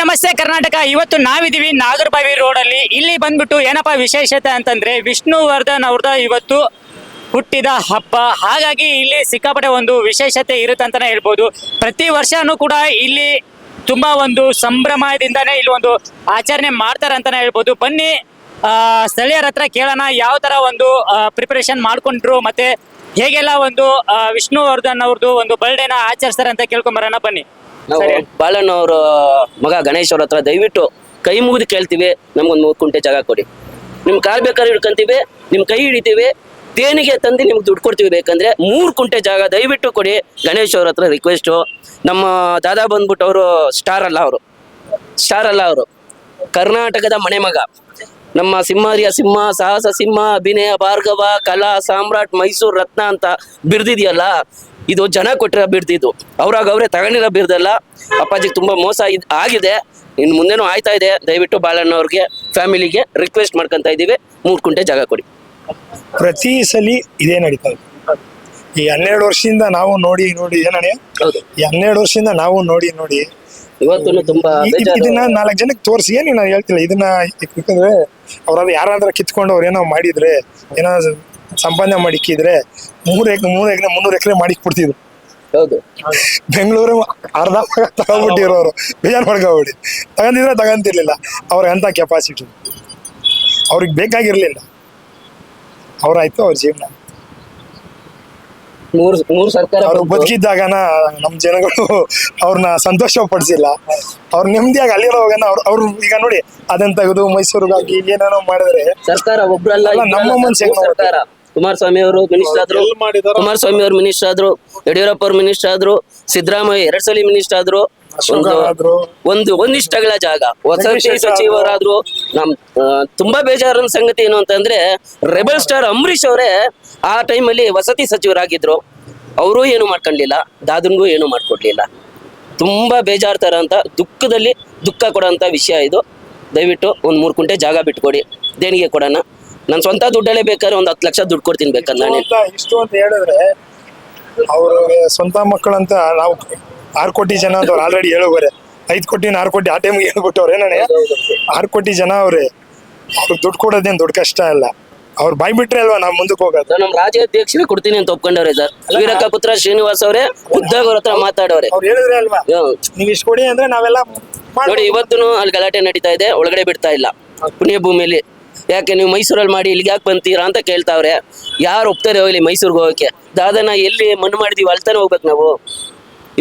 ನಮಸ್ತೆ ಕರ್ನಾಟಕ. ಇವತ್ತು ನಾವಿದೀವಿ ನಾಗರಬಾವಿ ರೋಡ್ ಅಲ್ಲಿ. ಇಲ್ಲಿ ಬಂದ್ಬಿಟ್ಟು ಏನಪ್ಪಾ ವಿಶೇಷತೆ ಅಂತಂದ್ರೆ ವಿಷ್ಣುವರ್ಧನ್ ಅವ್ರದ ಇವತ್ತು ಹುಟ್ಟಿದ ಹಬ್ಬ. ಹಾಗಾಗಿ ಇಲ್ಲಿ ಸಿಕ್ಕಾಪಟ್ಟೆ ಒಂದು ವಿಶೇಷತೆ ಇರುತ್ತೆ ಅಂತಾನೆ ಹೇಳ್ಬೋದು. ಪ್ರತಿ ವರ್ಷನೂ ಕೂಡ ಇಲ್ಲಿ ತುಂಬಾ ಒಂದು ಸಂಭ್ರಮದಿಂದಾನೇ ಇಲ್ಲಿ ಒಂದು ಆಚರಣೆ ಮಾಡ್ತಾರೆ ಅಂತಾನೆ ಹೇಳ್ಬೋದು. ಬನ್ನಿ ಸ್ಥಳೀಯರ ಹತ್ರ ಕೇಳೋಣ. ಯಾವ ತರ ಒಂದು ಪ್ರಿಪರೇಷನ್ ಮಾಡ್ಕೊಂಡ್ರು ಮತ್ತೆ ಹೇಗೆಲ್ಲ ಒಂದು ವಿಷ್ಣುವರ್ಧನ್ ಅವ್ರದ್ದು ಒಂದು ಬರ್ಡೇನ ಆಚರಿಸ್ತಾರೆ ಅಂತ ಕೇಳ್ಕೊಂಬರೋಣ ಬನ್ನಿ. ನಾವು ಸರಿ. ಬಾಳಣ್ಣ ಅವ್ರ ಮಗ ಗಣೇಶ್ ಅವ್ರ ಹತ್ರ ದಯವಿಟ್ಟು ಕೈ ಮುಗಿದು ಕೇಳ್ತೀವಿ. ನಮ್ಗೊಂದು ಮೂರು ಕುಂಟೆ ಜಾಗ ಕೊಡಿ. ನಿಮ್ ಕಾಲ್ ಬೇಕಾದ್ರೆ ಹಿಡ್ಕೊಂತೀವಿ ನಿಮ್ ಕೈ ಹಿಡಿತೀವಿ ದೇಣಿಗೆ ತಂದು ನಿಮ್ಗೆ ದುಡ್ಡು ಕೊಡ್ತೀವಿ ಬೇಕಂದ್ರೆ ಮೂರು ಕುಂಟೆ ಜಾಗ ದಯವಿಟ್ಟು ಕೊಡಿ. ಗಣೇಶ್ ಅವ್ರ ಹತ್ರ ರಿಕ್ವೆಸ್ಟು ನಮ್ಮ ದಾದಾ ಬಂದ್ಬಿಟ್ಟು ಅವರು ಸ್ಟಾರ್ ಅಲ್ಲ ಅವರು. ಸ್ಟಾರ್ ಅಲ್ಲ ಅವರು. ಕರ್ನಾಟಕದ ಮನೆ ಮಗ ನಮ್ಮ ಸಿಂಹಾರಿಯ ಸಿಂಹ ಸಾಹಸ ಸಿಂಹ ಅಭಿನಯ ಭಾರ್ಗವ ಕಲಾ ಸಾಮ್ರಾಟ್ ಮೈಸೂರು ರತ್ನ ಅಂತ ಬಿರ್ದಿದೆಯಲ್ಲ ಇದು ಜನ ಕೊಟ್ಟಿರೋ ಇದು ಅವ್ರಾಗ ಅವರೇ ತಗೊಂಡಿರೋ ಬಿರ್ದಲ್ಲ ಅಪ್ಪಾಜಿಗೆ ತುಂಬಾ ಮೋಸ ಆಗಿದೆ ಇನ್ನು ಮುಂದೆನೂ ಆಯ್ತಾ ಇದೆ ದಯವಿಟ್ಟು ಬಾಳಣ್ಣ ಅವ್ರಿಗೆ ಫ್ಯಾಮಿಲಿಗೆ ರಿಕ್ವೆಸ್ಟ್ ಮಾಡ್ಕೊಂತ ಇದೀವಿ ಮೂರು ಕುಂಟೆ ಜಾಗ ಕೊಡಿ ಪ್ರತಿ ಸಲಿ ಇದೇ ನಡೀತಾ ಇದೆ ಈ ಹನ್ನೆರಡು ವರ್ಷದಿಂದ ನಾವು ನೋಡಿ ನೋಡಿ ಏನಣ್ಣ ಹೌದು ಈ ಹನ್ನೆರಡು ವರ್ಷದಿಂದ ನಾವು ನೋಡಿ ನೋಡಿ ಇವತ್ತು ತುಂಬಾ ದಿನ ಬೇಜಾರು ಇದನ್ನ ನಾಲ್ಕು ಜನಕ್ಕೆ ತೋರಿಸಿ ಏನು ನಾನು ಹೇಳ್ತಿಲ್ಲ ಇದನ್ನ ಯಾಕಂದ್ರೆ ಅವ್ರಾದ್ರೂ ಯಾರಾದ್ರೂ ಕಿತ್ಕೊಂಡು ಅವ್ರು ಏನೋ ಮಾಡಿದ್ರೆ ಏನೋ ಸಂಪಾದನೆ ಮಾಡಿಕ್ಕಿದ್ರೆ ಮೂರ್ ಎಕರೆ ಮೂರ್ ಎಕರೆ ಮುನ್ನೂರು ಎಕರೆ ಮಾಡಿಕ್ಬಿಡ್ತಿದ್ರು. ಹೌದು. ಬೆಂಗಳೂರು ಅರ್ಧ ಭಾಗ ತಗೊಂಡ್ಬಿಟ್ಟಿರೋರು. ಬೇಜಾರು ಮಾಡ್ಕೊಬಿಡಿ. ತಗೊಂಡಿದ್ರೆ ತಗೊಂತಿರ್ಲಿಲ್ಲ. ಅವ್ರಿಗೆ ಅಂತ ಕೆಪಾಸಿಟಿ ಅವ್ರಿಗೆ ಬೇಕಾಗಿರ್ಲಿಲ್ಲ. ಅವ್ರಾಯ್ತು ಅವ್ರ ಜೀವನ. ಮೂರು ಮೂರು ಸರ್ಕಾರ ಅವ್ರು. ಬದುಕಿದ್ದಾಗನ ನಮ್ ಜನಗಳು ಅವ್ರನ್ನ ಸಂತೋಷ ಪಡಿಸಿಲ್ಲ ಅವ್ರ ನೆಮ್ಮದಿಯಾಗಿ ಅಲ್ಲಿರೋವಾಗನ ಅವ್ರು ಅವ್ರು ಈಗ ನೋಡಿ ಅದನ್ನ ತೆಗೆದು ಮೈಸೂರಿಗಾಗಿ ಏನೇನೋ ಮಾಡಿದ್ರೆ ಸರ್ಕಾರ ಒಬ್ರಲ್ಲ ನಮ್ಮ ಮನ್ಸಿಗೆ ಸರ್ಕಾರ. ಕುಮಾರಸ್ವಾಮಿ ಅವರು ಮಿನಿಸ್ಟರ್ ಆದ್ರು ಕುಮಾರಸ್ವಾಮಿ ಅವರು ಮಿನಿಸ್ಟರ್ ಆದ್ರು ಯಡಿಯೂರಪ್ಪ ಅವರು ಮಿನಿಸ್ಟರ್ ಆದ್ರು ಸಿದ್ದರಾಮಯ್ಯ ಎರಡ್ ಸಲ ಮಿನಿಸ್ಟರ್ ಆದ್ರು ಒಂದು-. ಒಂದು ಒಂದಿಷ್ಟಗಳ ಜಾಗ. ವಸತಿ ಸಚಿವರಾದ್ರು ನಮ್ ತುಂಬಾ ಬೇಜಾರಿನ ಸಂಗತಿ ಏನು ಅಂತಂದ್ರೆ ರೆಬಲ್ ಸ್ಟಾರ್ ಅಂಬರೀಶ್ ಅವರೇ ಆ ಟೈಮಲ್ಲಿ ವಸತಿ ಸಚಿವರಾಗಿದ್ರು. ಅವರು ಏನು ಮಾಡ್ಕೊಂಡಿಲ್ಲ ದಾದನ್ಗೂ ಏನು ಮಾಡ್ಕೊಡ್ಲಿಲ್ಲ. ತುಂಬಾ ಬೇಜಾರ್ ತರ ಅಂತ ದುಃಖದಲ್ಲಿ ದುಃಖ ಕೊಡೋಂತ ವಿಷಯ ಇದು. ದಯವಿಟ್ಟು ಒಂದ್ ಮೂರ್ ಕುಂಟೆ ಜಾಗ ಬಿಟ್ಕೊಡಿ. ದೇಣಿಗೆ ಕೊಡೋಣ. ನನ್ನ ಸ್ವಂತ ದುಡ್ಡಲ್ಲೇ ಬೇಕಾದ್ರೆ ಒಂದು ಹತ್ತು ಲಕ್ಷ ದುಡ್ಡು ಕೊಡ್ತೀನಿ ಬೇಕಾದ್ರೆ ನಾನು. ಇಷ್ಟು ಅಂತ ಹೇಳಿದ್ರೆ ಅವ್ರ ಸ್ವಂತ ಮಕ್ಕಳಂತ ನಾವು ಆರು ಕೋಟಿ ಜನ ಅಂತ ಅವ್ರು ಆಲ್ರೆಡಿ ಹೇಳೋವ್ರೆ ಐದು ಕೋಟಿ ಆರು ಕೋಟಿ ಆ ಟೈಮ್ಗೆ ಹೇಳ್ಬಿಟ್ಟವ್ರೆ ನಾನು. ಆರು ಕೋಟಿ ಜನ ಅವ್ರೆ. ಅವ್ರಿಗೆ ದುಡ್ಡು ಕೊಡೋದೇನು ದೊಡ್ಡ ಕಷ್ಟ ಇಲ್ಲ ಅವ್ರು ಬಾಯ್ ಬಿಟ್ರೆ ಅಲ್ವಾ ನಾವು ಮುಂದಕ್ಕೆ ಹೋಗೋದು? ನಮ್ಮ ರಾಜ್ಯಾಧ್ಯಕ್ಷರಿಗೆ ಕೊಡ್ತೀನಿ ಅಂತ ಒಪ್ಕೊಂಡವ್ರೆ ಸರ್. ವೀರಕ್ಕ ಪುತ್ರ ಶ್ರೀನಿವಾಸ್ ಅವರೇ ಉದ್ದಾಗ ಅವ್ರ ಹತ್ರ ಮಾತಾಡವ್ರೆ. ಅವ್ರು ಹೇಳಿದ್ರೆ ಅಲ್ವಾ? ಹ್ಮ್. ನೀವು ಇಷ್ಟು ಕೊಡಿ ಅಂದ್ರೆ ನಾವೆಲ್ಲ. ನೋಡಿ ಇವತ್ತು ಅಲ್ಲಿ ಗಲಾಟೆ ನಡೀತಾ ಇದೆ ಒಳಗಡೆ ಬಿಡ್ತಾ ಇಲ್ಲ. ಪುಣ್ಯ ಭೂಮಿಲಿ. ಯಾಕೆ ನೀವು ಮೈಸೂರಲ್ಲಿ ಮಾಡಿ ಇಲ್ಲಿಗೆ ಯಾಕೆ ಬಂತೀರಾ ಅಂತ ಕೇಳ್ತಾವ್ರೆ. ಯಾರು ಒಪ್ತಾರೆ ಹೋಗ್ಲಿ ಮೈಸೂರಿಗೆ ಹೋಗೋಕ್ಕೆ? ದಾದನ ಎಲ್ಲಿ ಮಣ್ಣು ಮಾಡಿದೀವಿ ಅಲ್ತಾನೆ ಹೋಗ್ಬೇಕು ನಾವು.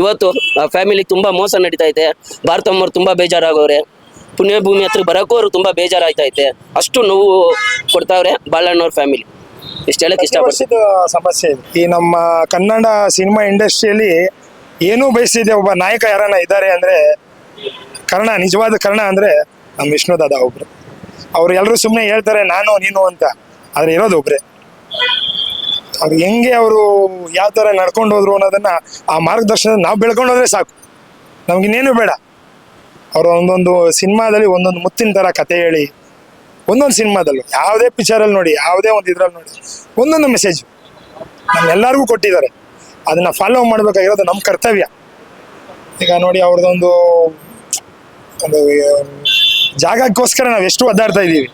ಇವತ್ತು ಆ ಫ್ಯಾಮಿಲಿ ತುಂಬಾ ಮೋಸ ನಡೀತಾ ಇದೆ ಭಾರತಮ್ಮವ್ರು ತುಂಬಾ ಬೇಜಾರಾಗೋರೆ. ಪುಣ್ಯ ಭೂಮಿ ಹತ್ರ ಬರೋಕ್ಕೂ ಅವ್ರು ತುಂಬಾ ಬೇಜಾರಾಯ್ತೈತೆ. ಅಷ್ಟು ನೋವು ಕೊಡ್ತಾವ್ರೆ ಬಾಳಣ್ಣವ್ರ ಫ್ಯಾಮಿಲಿ ಇಷ್ಟ ಹೇಳಕ್ ಪ್ರತಿ ಸಮಸ್ಯೆ ಇದೆ. ಈ ನಮ್ಮ ಕನ್ನಡ ಸಿನಿಮಾ ಇಂಡಸ್ಟ್ರಿಯಲ್ಲಿ ಏನೂ ಬಯಸಿದೆ ಒಬ್ಬ ನಾಯಕ ಯಾರನ್ನ ಇದ್ದಾರೆ ಅಂದ್ರೆ ಕರ್ಣ ನಿಜವಾದ ಕರ್ಣ ಅಂದ್ರೆ ನಮ್ಮ ವಿಷ್ಣು ದಾದಾ ಒಬ್ರು. ಅವ್ರು ಎಲ್ಲರೂ ಸುಮ್ಮನೆ ಹೇಳ್ತಾರೆ, ನಾನು, ನೀನು ಅಂತ. ಆದ್ರೆ ಇರೋದು ಒಬ್ರೆ. ಅವ್ರು ಹೆಂಗೆ ಅವರು ಯಾವ ಥರ ನಡ್ಕೊಂಡು ಹೋದ್ರು ಅನ್ನೋದನ್ನ ಆ ಮಾರ್ಗದರ್ಶನ ನಾವು ಬೆಳ್ಕೊಂಡು ಹೋದ್ರೆ ಸಾಕು. ನಮ್ಗಿನ್ನೇನು ಬೇಡ. ಅವ್ರ ಒಂದೊಂದು ಸಿನಿಮಾದಲ್ಲಿ ಒಂದೊಂದು ಮುತ್ತಿನ ಥರ ಕತೆ ಹೇಳಿ, ಒಂದೊಂದು ಸಿನಿಮಾದಲ್ಲೂ, ಯಾವುದೇ ಪಿಕ್ಚರಲ್ಲಿ ನೋಡಿ, ಯಾವುದೇ ಒಂದು ಇದ್ರಲ್ಲಿ ನೋಡಿ, ಒಂದೊಂದು ಮೆಸೇಜ್ ನಮ್ಮೆಲ್ಲರಿಗೂ ಕೊಟ್ಟಿದ್ದಾರೆ. ಅದನ್ನ ಫಾಲೋ ಮಾಡ್ಬೇಕಾಗಿರೋದು ನಮ್ಮ ಕರ್ತವ್ಯ. ಈಗ ನೋಡಿ ಅವ್ರದ್ದೊಂದು, ಒಂದು ಜಾಗಕ್ಕೋಸ್ಕರ ನಾವು ಎಷ್ಟು ಒದ್ದಾಡ್ತಾ ಇದ್ದೀವಿ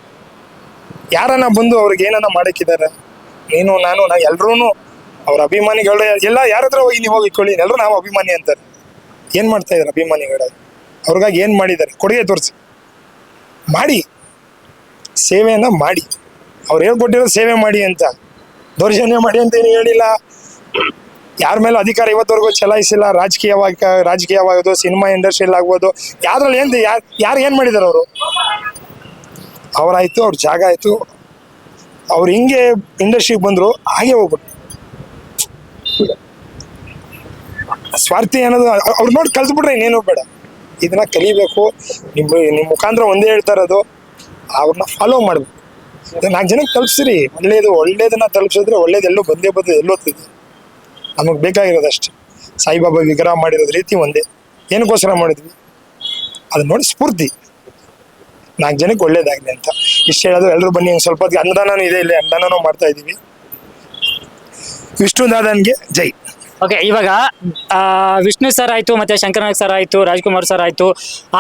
ಯಾರನ್ನ ಬಂದು ಅವ್ರಿಗೆ ಏನನ್ನ ಮಾಡಕ್ಕಿದ್ದಾರೆ? ನೀನು ನಾನು ನಾ ಎಲ್ರೂ ಅವ್ರ ಅಭಿಮಾನಿಗಳು ಎಲ್ಲ ಯಾರ ಹತ್ರ ಹೋಗಿ ನೀವು ಹೋಗಿ ಇಟ್ಕೊಳ್ಳಿ ಎಲ್ಲರೂ ನಾವು ಅಭಿಮಾನಿ ಅಂತಾರೆ. ಏನು ಮಾಡ್ತಾ ಇದ್ದಾರೆ ಅಭಿಮಾನಿಗಳಾಗಿ ಅವ್ರಿಗಾಗಿ ಏನು ಮಾಡಿದ್ದಾರೆ? ಕೊಡುಗೆ ತೋರಿಸಿ. ಮಾಡಿ. ಸೇವೆಯನ್ನು ಮಾಡಿ. ಅವ್ರು ಹೇಳ್ಕೊಟ್ಟಿರೋ ಸೇವೆ ಮಾಡಿ ಅಂತ. ದೌರ್ಜನ್ಯ ಮಾಡಿ ಅಂತ ಏನು ಹೇಳಿಲ್ಲ. ಯಾರ ಮೇಲೆ ಅಧಿಕಾರ ಇವತ್ತವರೆಗೂ ಚಲಾಯಿಸಿಲ್ಲ. ರಾಜಕೀಯವಾಗಿ, ರಾಜಕೀಯವಾಗೋದು, ಸಿನಿಮಾ ಇಂಡಸ್ಟ್ರಿಯಲ್ಲಿ ಆಗ್ಬೋದು. ಯಾವ್ದ್ರಲ್ಲಿ ಏನು ಯಾರು ಯಾರು ಏನು ಮಾಡಿದಾರೆ ಅವರು? ಅವರಾಯ್ತು, ಅವ್ರ ಜಾಗ ಆಯಿತು. ಅವ್ರು ಹಿಂಗೆ ಇಂಡಸ್ಟ್ರಿಗೆ ಬಂದರು, ಹಾಗೆ ಹೋಗ್ಬಿಟ್ಟು ಸ್ವಾರ್ಥಿ ಅನ್ನೋದು, ಅವ್ರು ನೋಡಿ ಕಲ್ತ್ಬಿಟ್ರೆ ಇನ್ನೇನು ಬೇಡ. ಇದನ್ನ ಕಲಿಬೇಕು. ನಿಮ್ಮ ನಿಮ್ಮ ಮುಖಾಂತರ ಒಂದೇ ಹೇಳ್ತಾ ಇರೋದು ಅವ್ರನ್ನ ಫಾಲೋ ಮಾಡ್ಬೇಕು. ನಾಲ್ಕು ಜನಕ್ಕೆ ತಲುಪಿಸ್ರಿ. ಒಳ್ಳೇದು, ಒಳ್ಳೇದನ್ನ ತಲುಪಿಸಿದ್ರೆ ಒಳ್ಳೇದೆಲ್ಲೋ ಬಂದೇ ಬಂದು ಎಲ್ಲೋಗ್ತಿದೆ ನಮಗೆ ಬೇಕಾಗಿರೋದು ಅಷ್ಟೇ. ಸಾಯಿಬಾಬಾ ವಿಗ್ರಹ ಮಾಡಿರೋದು ರೀತಿ ಒಂದೇ. ಏನಕ್ಕೋಸ್ಕರ ಮಾಡಿದ್ವಿ? ಅದನ್ನ ನೋಡಿ ಸ್ಫೂರ್ತಿ. ನಾಲ್ಕು ಜನಕ್ಕೆ ಒಳ್ಳೇದಾಗಲಿ ಅಂತ. ಇಷ್ಟು ಹೇಳೋದು ಎಲ್ಲರೂ ಬನ್ನಿ, ಒಂದು ಸ್ವಲ್ಪ ಅನ್ನದಾನನೂ ಇದೆ ಇಲ್ಲಿ, ಅನ್ನದಾನನೂ ಮಾಡ್ತಾ ಇದ್ದೀವಿ ವಿಷ್ಣು ದಾದನ್ಗೆ ಜೈ. ಓಕೆ, ಇವಾಗ ವಿಷ್ಣು ಸರ್ ಆಯಿತು, ಮತ್ತೆ ಶಂಕರನಾಗ್ ಸರ್ ಆಯಿತು, ರಾಜ್ಕುಮಾರ್ ಸರ್ ಆಯಿತು.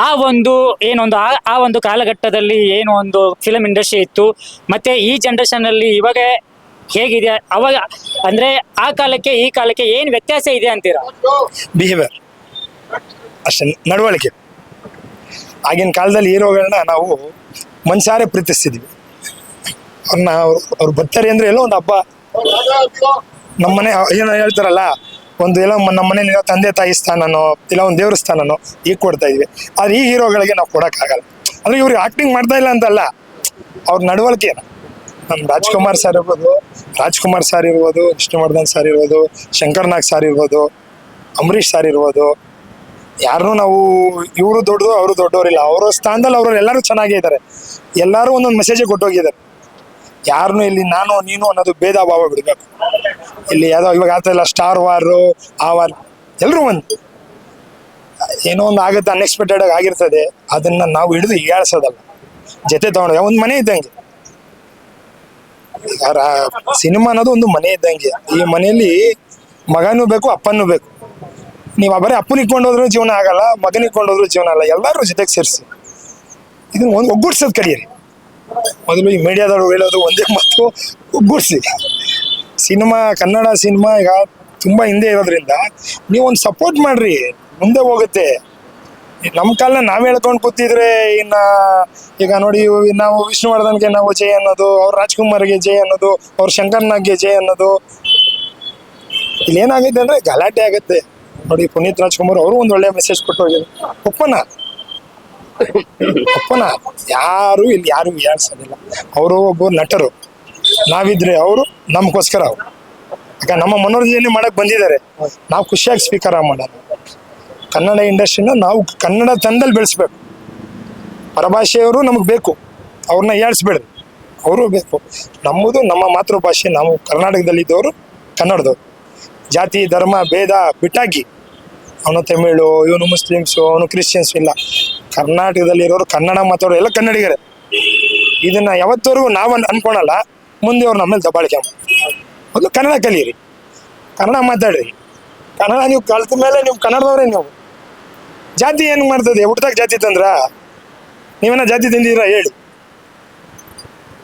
ಆ ಒಂದು, ಏನೊಂದು, ಆ ಆ ಒಂದು ಕಾಲಘಟ್ಟದಲ್ಲಿ ಏನು ಒಂದು ಫಿಲಮ್ ಇಂಡಸ್ಟ್ರಿ ಇತ್ತು. ಮತ್ತೆ ಈ ಜನ್ರೇಷನಲ್ಲಿ ಇವಾಗ ಹೇಗಿದೆ? ಅವಾಗ ಅಂದ್ರೆ ಆ ಕಾಲಕ್ಕೆ, ಈ ಕಾಲಕ್ಕೆ ಏನ್ ವ್ಯತ್ಯಾಸ ಇದೆ ಅಂತೀರಾ? ಬಿಹೇವಿಯರ್ ಅಷ್ಟೇ, ನಡವಳಿಕೆ. ಆಗಿನ ಕಾಲದಲ್ಲಿ ಹೀರೋಗಳನ್ನ ನಾವು ಮನ್ಸಾರೆ ಪ್ರೀತಿಸ್ತಿದ್ವಿ. ಅವ್ರನ್ನ ಅವ್ರು ಬರ್ತಾರೆ ಅಂದ್ರೆ ಎಲ್ಲೋ ಒಂದು ಹಬ್ಬ. ನಮ್ಮನೆ ಏನೋ ಹೇಳ್ತಾರಲ್ಲ, ಒಂದು ಎಲ್ಲ ನಮ್ಮ ಮನೇಲಿ ತಂದೆ ತಾಯಿ ಸ್ಥಾನನೋ, ಇಲ್ಲ ಒಂದು ದೇವ್ರ ಸ್ಥಾನನೋ ಈಗ ಕೊಡ್ತಾ ಇದ್ವಿ. ಆದ್ರೆ ಈ ಹೀರೋಗಳಿಗೆ ನಾವು ಕೊಡೋಕ್ಕಾಗಲ್ಲ. ಅಂದ್ರೆ ಇವ್ರಿಗೆ ಆಕ್ಟಿಂಗ್ ಮಾಡ್ತಾ ಇಲ್ಲ ಅಂತಲ್ಲ, ಅವ್ರ ನಡವಳಿಕೆ ನಮ್ಮ ರಾಜ್ಕುಮಾರ್ ಸರ್ ಇರ್ಬೋದು, ರಾಜ್ಕುಮಾರ್ ಸರ್ ಇರ್ಬೋದು, ವಿಷ್ಣುವರ್ಧನ್ ಸರ್ ಇರ್ಬೋದು ಶಂಕರ್ನಾಗ್ ಸರ್ ಇರ್ಬೋದು ಅಂಬರೀಶ್ ಸರ್ ಇರ್ಬೋದು. ಯಾರನ್ನೂ ನಾವು ಇವರು ದೊಡ್ಡದು, ಅವರು ದೊಡ್ಡವರಿಲ್ಲ. ಅವರ ಸ್ಥಾನದಲ್ಲಿ ಅವರು ಎಲ್ಲರೂ ಚೆನ್ನಾಗೇ ಇದ್ದಾರೆ ಎಲ್ಲರೂ ಒಂದೊಂದು ಮೆಸೇಜೇ ಕೊಟ್ಟೋಗಿದ್ದಾರೆ. ಯಾರನ್ನೂ ಇಲ್ಲಿ ನಾನು, ನೀನು ಅನ್ನೋದು ಭೇದ ಭಾವ ಬಿಡಬೇಕು. ಇಲ್ಲಿ ಯಾವುದೋ ಇವಾಗ ಆಗ್ತಾಯಿಲ್ಲ ಸ್ಟಾರ್ ವಾರು ಆ ವಾರ್ ಎಲ್ಲರೂ ಒಂದು. ಏನೋ ಒಂದು ಆಗುತ್ತೆ ಅನ್ಎಕ್ಸ್ಪೆಕ್ಟೆಡ್ ಆಗಿ ಆಗಿರ್ತದೆ. ಅದನ್ನ ನಾವು ಹಿಡಿದು ಹೇಳಿಸೋದಲ್ಲ ಜೊತೆ ತಗೊಂಡು, ಒಂದು ಮನೆ ಇದ್ದಂಗೆ. ಸಿನಿಮಾ ಅನ್ನೋದು ಒಂದು ಮನೆ ಇದ್ದಂಗೆ. ಈ ಮನೆಯಲ್ಲಿ ಮಗನೂ ಬೇಕು, ಅಪ್ಪನೂ ಬೇಕು. ನೀವು ಬರೀ ಅಪ್ಪನ ಇಟ್ಕೊಂಡು ಹೋದ್ರೂ ಜೀವನ ಆಗಲ್ಲ, ಮಗನ ಇಟ್ಕೊಂಡು ಹೋದ್ರೂ ಜೀವನ ಅಲ್ಲ ಎಲ್ಲರೂ ಜೊತೆಗೆ ಸೇರಿಸಿ. ಇದನ್ನ ಒಂದು ಒಗ್ಗೂಡ್ಸೋದು ಕಲಿಯಿರಿ ಮೊದಲು ಈ ಮೀಡಿಯಾದವ್ರು ಹೇಳೋದು ಒಂದೇ ಮತ್ತು ಒಗ್ಗೂಡಿಸಿ. ಸಿನಿಮಾ, ಕನ್ನಡ ಸಿನಿಮಾ ಈಗ ತುಂಬ ಹಿಂದೆ ಇರೋದ್ರಿಂದ ನೀವು ಒಂದು ಸಪೋರ್ಟ್ ಮಾಡ್ರಿ, ಮುಂದೆ ಹೋಗುತ್ತೆ. ನಮ್ಮ ಕಾಲನ ನಾವ್ ಹೇಳ್ಕೊಂಡ್ ಕೂತಿದ್ರೆ ಇನ್ನ ಈಗ ನೋಡಿ ನಾವು ವಿಷ್ಣುವರ್ಧನ್ಗೆ ನಾವು ಜೈ ಅನ್ನೋದು, ಅವ್ರ ರಾಜ್ಕುಮಾರ್ಗೆ ಜೈ ಅನ್ನೋದು, ಅವ್ರ ಶಂಕರ್ನಾಗ್ಗೆ ಜೈ ಅನ್ನೋದು. ಇಲ್ಲಿ ಏನಾಗಿದೆ ಅಂದ್ರೆ ಗಲಾಟೆ ಆಗುತ್ತೆ. ನೋಡಿ ಪುನೀತ್ ರಾಜ್ಕುಮಾರ್ ಅವರು ಒಂದು ಒಳ್ಳೆ ಮೆಸೇಜ್ ಕೊಟ್ಟು ಹೋಗಿದ್ರು. ಅಪ್ಪನ ಅಪ್ಪನ ಯಾರು ಇಲ್ಲಿ ಯಾರು ವಿಚಾರಿಸೋದಿಲ್ಲ. ಅವರು ಒಬ್ಬ ನಟರು. ನಾವಿದ್ರೆ ಅವರು, ನಮಗೋಸ್ಕರ ಅವ್ರು. ಯಾಕಂದ್ರೆ ನಮ್ಮ ಮನೋರಂಜನೆ ಮಾಡಕ್ ಬಂದಿದ್ದಾರೆ. ನಾವು ಖುಷಿಯಾಗಿ ಸ್ವೀಕಾರ ಮಾಡೋಣ. ಕನ್ನಡ ಇಂಡಸ್ಟ್ರಿನ ನಾವು ಕನ್ನಡ ತಂದಲ್ಲಿ ಬೆಳೆಸ್ಬೇಕು. ಪರಭಾಷೆಯವರು ನಮಗೆ ಬೇಕು. ಅವ್ರನ್ನ ಏಳ್ಸ್ಬೇಡ್ರಿ ಅವರು ಬೇಕು. ನಮ್ಮದು ನಮ್ಮ ಮಾತೃಭಾಷೆ, ನಾವು ಕರ್ನಾಟಕದಲ್ಲಿದ್ದವರು ಕನ್ನಡದವರು. ಜಾತಿ, ಧರ್ಮ, ಭೇದ ಬಿಟ್ಟಾಕಿ ಅವನು ತಮಿಳು, ಇವನು ಮುಸ್ಲಿಮ್ಸು, ಅವನು ಕ್ರಿಶ್ಚಿಯನ್ಸ್ ಇಲ್ಲ. ಕರ್ನಾಟಕದಲ್ಲಿರೋರು ಕನ್ನಡ ಮಾತಾಡೋರು ಎಲ್ಲ ಕನ್ನಡಿಗರೇ. ಇದನ್ನ ಯಾವತ್ತವರೆಗೂ ನಾವು ಅನ್- ಅನ್ಕೊಳಲ್ಲ. ಮುಂದೆ ಅವ್ರು ನಮ್ಮಲ್ಲಿ ದಬ್ಬಾಳಿಕೆ ಮೊದಲು ಕನ್ನಡ ಕಲಿಯಿರಿ. ಕನ್ನಡ ಮಾತಾಡ್ರಿ. ಕನ್ನಡ ನೀವು ಕಲ್ತ ಮೇಲೆ ನೀವು ಕನ್ನಡದವ್ರೇ ನೀವು. ಜಾತಿ ಏನು ಮಾಡ್ತದೆ? ಹುಟ್ಟದಾಗ ಜಾತಿ ತಂದ್ರ? ನೀವೇನ ಜಾತಿ ತಿಂದಿದ್ರ ಹೇಳಿ.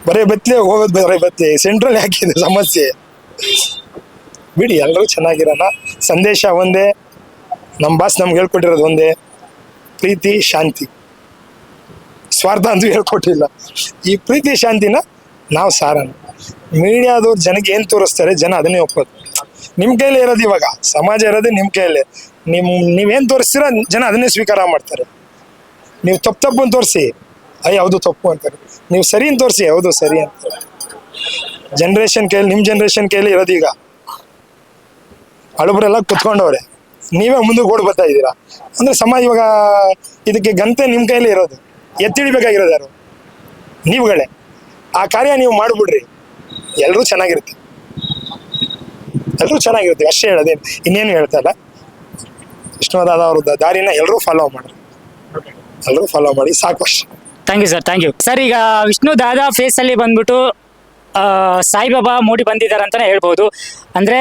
ಬರೇ ಬತ್ಲೆ, ಹೋಗೋದು ಬರೇ ಬತ್ಲೆ. ಸೆಂಟ್ರಲ್ ಯಾಕಿದೆ ಸಮಸ್ಯೆ? ಬಿಡಿ ಎಲ್ಲರೂ ಚೆನ್ನಾಗಿರೋಣ. ಸಂದೇಶ ಒಂದೇ ನಮ್ಮ ಬಾಸ್ ನಮ್ಗೆ ಹೇಳ್ಕೊಟ್ಟಿರೋದು ಒಂದೇ. ಪ್ರೀತಿ, ಶಾಂತಿ. ಸ್ವಾರ್ಥ ಅಂತೂ ಹೇಳ್ಕೊಟ್ಟಿಲ್ಲ. ಈ ಪ್ರೀತಿ, ಶಾಂತಿನ ನಾವು ಸಾರಣ. ಮೀಡಿಯಾದವ್ರು ಜನಕ್ಕೆ ಏನು ತೋರಿಸ್ತಾರೆ? ಜನ ಅದನ್ನೇ ಒಪ್ಪೋದು ನಿಮ್ಮ ಕೈಲೇ ಇರೋದು ಇವಾಗ. ಸಮಾಜ ಇರೋದೇ ನಿಮ್ಮ ಕೈಯಲ್ಲಿ ನಿಮ್ ನೀವೇನು ತೋರಿಸ್ತೀರ, ಜನ ಅದನ್ನೇ ಸ್ವೀಕಾರ ಮಾಡ್ತಾರೆ. ನೀವು ತಪ್ಪು ತಪ್ಪು ಅಂತ ತೋರಿಸಿ, ಅಯ್ಯ, ಹೌದು, ತಪ್ಪು ಅಂತಾರೆ. ನೀವು ಸರಿ ಅಂತ ತೋರಿಸಿ, ಹೌದು, ಸರಿ ಅಂತಾರೆ. ಜನ್ರೇಷನ್ ಕೈಲಿ ನಿಮ್ಮ ಜನ್ರೇಷನ್ ಕೈಲಿ ಇರೋದು ಈಗ. ಹಳಬರೆಲ್ಲ ಕುತ್ಕೊಂಡವ್ರೆ. ನೀವೇ ಮುಂದಕ್ಕೆ ಓಡ್ ಬರ್ತಾ ಇದ್ದೀರಾ? ಅಂದ್ರೆ ಸಮಾಜ ಇವಾಗ, ಇದಕ್ಕೆ ಗಂತೆ ನಿಮ್ಮ ಕೈಲಿ ಇರೋದು. ಎತ್ತಿಡಿಬೇಕಾಗಿರೋದು ಯಾರು? ನೀವುಗಳೇ. ಆ ಕಾರ್ಯ ನೀವು ಮಾಡಿಬಿಡ್ರಿ. ಎಲ್ಲರೂ ಚೆನ್ನಾಗಿರುತ್ತೆ. ಎಲ್ಲರೂ ಚೆನ್ನಾಗಿರುತ್ತೆ, ಅಷ್ಟೇ ಹೇಳೋದೇನು. ಇನ್ನೇನು ಹೇಳ್ತಾ ಇಲ್ಲ? ವಿಷ್ಣುದಾದ ಅವ್ರ ದಾರಿನ ಎಲ್ಲರೂ ಫಾಲೋ ಮಾಡಿ ಎಲ್ಲರೂ ಫಾಲೋ ಮಾಡಿ ಸಾಕು thank you sir thank you sir ಈಗ ವಿಷ್ಣು ದಾದಾ ಫೇಸ್ ಅಲ್ಲಿ ಬಂದ್ಬಿಟ್ಟು ಸಾಯಿಬಾಬಾ ಮೂಡಿ ಬಂದಿದ್ದಾರೆ ಅಂತಾನೆ ಹೇಳ್ಬೋದು. ಅಂದ್ರೆ